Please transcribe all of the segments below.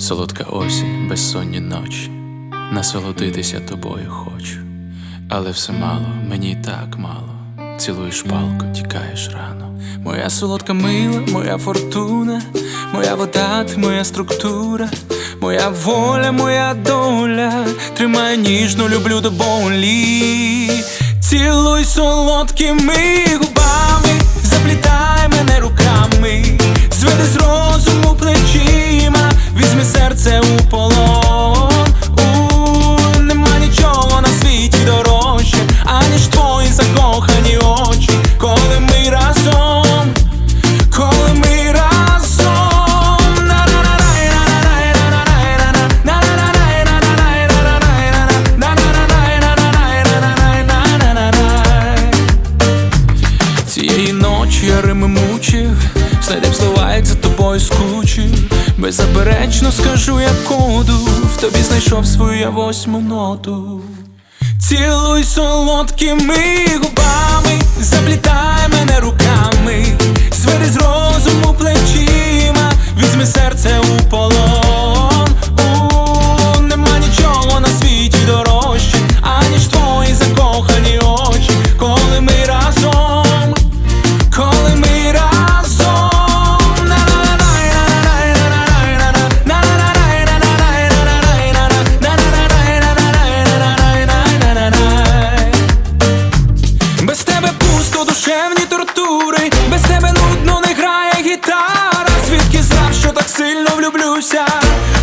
Солодка осінь, безсонні ночі, насолодитися тобою хочу, але все мало, мені й так мало. Цілуєш палку, тікаєш рано. Моя солодка мила, моя фортуна, моя вода, ти моя структура, моя воля, моя доля, тримай ніжно, люблю до болі. Цілуй солодкими губами, Цієї ночі я рими мучив, знайдем слова, як за тобою скучив. Беззаперечно скажу я коду, в тобі знайшов свою я восьму ноту. Цілуй солодкими губами, заплітай мене руками, звери з розуму плечима, візьми серце у полон. Влюблюся,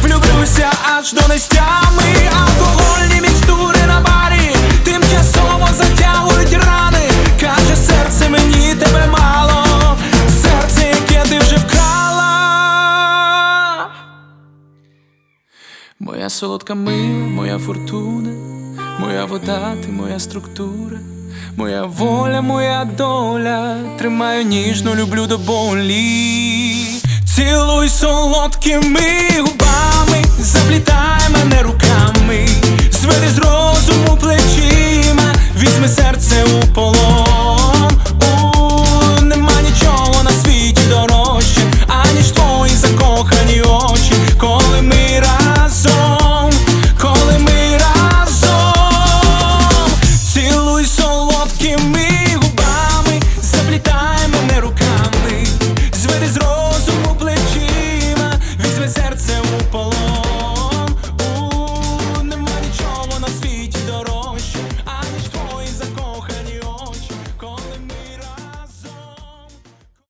влюблюся аж до нестями. Алкогольні мікстури на барі, тимчасово затягують рани. Каже серце мені тебе мало, серце, яке ти вже вкрала. Моя солодка мила, моя фортуна, моя вода, ти моя структура, моя воля, моя доля, тримаю ніжно, люблю до болі. Цілуй солодкими губами, заплітай мене руками, зведи з розуму плечима, візьми серце у